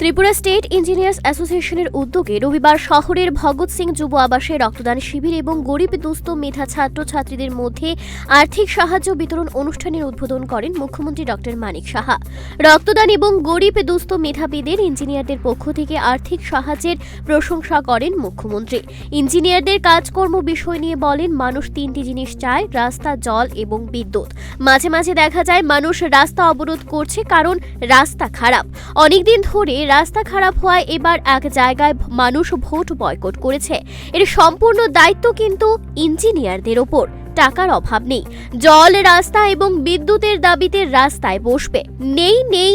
Tripura state engineers অ্যাসোসিয়েশনের উদ্যোগে রবিবার শহরের ভগৎ সিং যুব আবাসে রক্তদান শিবির এবং গরিব দুস্থ মেধা ছাত্রছাত্রীদের মধ্যে আর্থিক সাহায্য বিতরণ অনুষ্ঠানের উদ্বোধন করেন মুখ্যমন্ত্রী ডক্টর মানিক সাহা। রক্তদান এবং গরিব দুস্থ মেধাবীদের ইঞ্জিনিয়ারদের পক্ষ থেকে আর্থিক সাহায্যের প্রশংসা করেন মুখ্যমন্ত্রী। ইঞ্জিনিয়ারদের কাজকর্ম বিষয় নিয়ে বলেন, মানুষ তিনটি জিনিস চায়, রাস্তা, জল এবং বিদ্যুৎ। মাঝে মাঝে দেখা যায়, মানুষ রাস্তা অবরোধ করছে কারণ রাস্তা খারাপ। অনেকদিন ধরে রাস্তা খারাপ হওয়ায় এবার এক জায়গায় মানুষ ভোট বয়কট করেছে। এর সম্পূর্ণ দায়িত্ব কিন্তু ইঞ্জিনিয়ারদের ওপর। টাকার অভাব নেই। জল, রাস্তা এবং বিদ্যুতের দাবিতে রাস্তায় বসবে। নেই নেই,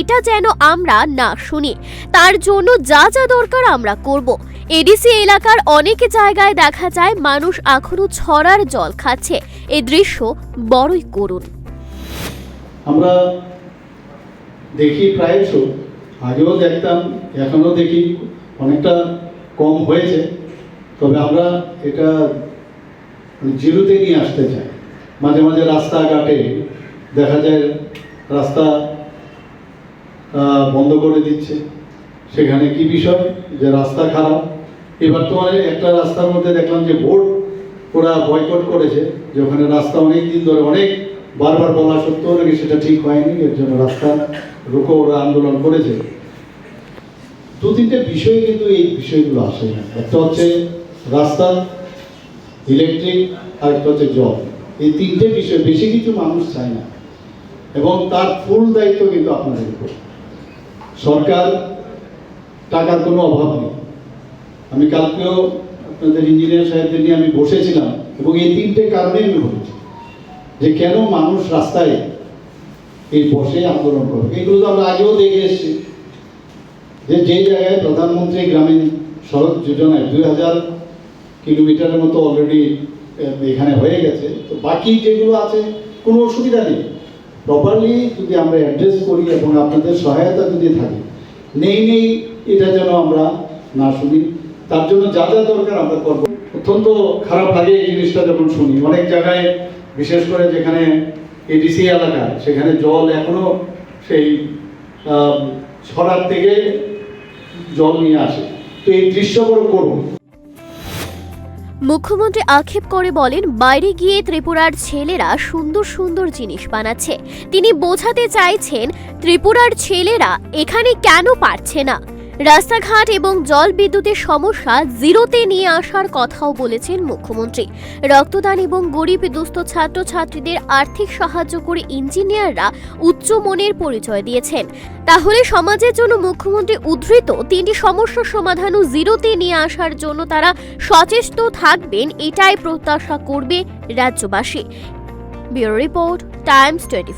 এটা যেন আমরা না শুনি। তার জন্য যা যা দরকার আমরা করব। এডিসি এলাকার অনেক জায়গায় দেখা যায় মানুষ এখনও ছড়ার জল খাচ্ছে। এ দৃশ্য বড়ই করুণ। আমরা দেখি প্রায়শ আগেও দেখতাম, এখনও দেখি, অনেকটা কম হয়েছে। তবে আমরা এটা জিরোতে নিয়ে আসতে চাই। মাঝে মাঝে রাস্তাঘাটে দেখা যায় রাস্তা বন্ধ করে দিচ্ছে। সেখানে কি বিষয়? যে রাস্তা খারাপ। এবার তো মানে একটা রাস্তার মধ্যে দেখলাম যে ভোট ওরা বয়কট করেছে, যে ওখানে রাস্তা অনেক দিন ধরে অনেক বারবার বলা সত্ত্বেও নাকি সেটা ঠিক হয়নি, এর জন্য রাস্তা রুখো ওরা আন্দোলন করেছে। দু তিনটে বিষয় কিন্তু এই বিষয়গুলো আসে না। একটা হচ্ছে রাস্তা ইলেকট্রিক আর একটা হচ্ছে জল এই তিনটে বিষয় বেশি কিছু মানুষ চায় না। এবং তার ফুল দায়িত্ব কিন্তু আপনাদের উপর। সরকার টাকার কোনো অভাব নেই। আমি কালকেও আপনাদের ইঞ্জিনিয়ার সাহেবদের নিয়ে আমি বসেছিলাম এবং এই তিনটে কারণে আমি বলেছি। যে কেন মানুষ রাস্তায় এই বসে আন্দোলন করবে? এগুলো তো আমরা আগেও দেখে এসেছি। যে যে জায়গায় প্রধানমন্ত্রী গ্রামীণ সড়ক যোজনায় দুই হাজার কিলোমিটারের মতো অলরেডি এখানে হয়ে গেছে, তো বাকি যেগুলো আছে, কোনো অসুবিধা নেই। প্রপারলি যদি আমরা অ্যাড্রেস করি এবং আপনাদের সহায়তা যদি থাকে, নেই নেই, এটা যেন আমরা না শুনি, তার জন্য যা যা দরকার আমরা করব। অত্যন্ত খারাপ লাগে এই জিনিসটা যখন শুনি। অনেক জায়গায় বিশেষ করে যেখানে এডিসি এলাকা, সেখানে জল এখনও সেই ছড়ার থেকে জল নিয়ে আসে। তো এই দৃশ্য বড় করুন। মুখ্যমন্ত্রী আক্ষেপ করে বলেন, বাইরে গিয়ে ত্রিপুরার ছেলেরা সুন্দর সুন্দর জিনিস বানাচ্ছে। তিনি বোঝাতে চাইছেন, ত্রিপুরার ছেলেরা এখানে কেন পারছে না? রাস্তাঘাট এবং জল বিদ্যুতের সমস্যা জিরোতে নিয়ে আসার কথাও বলেছেন মুখ্যমন্ত্রী। রক্তদান এবং গরিব দুস্থ ছাত্রছাত্রীদের আর্থিক সাহায্য করে ইঞ্জিনিয়াররা উচ্চ মনের পরিচয় দিয়েছেন। তাহলে সমাজের জন্য মুখ্যমন্ত্রী উদ্ধৃত তিনটি সমস্যার সমাধান ও জিরোতে নিয়ে আসার জন্য তারা সচেষ্ট থাকবেন এটাই প্রত্যাশা করবে রাজ্যবাসী। Bureau report, Times twenty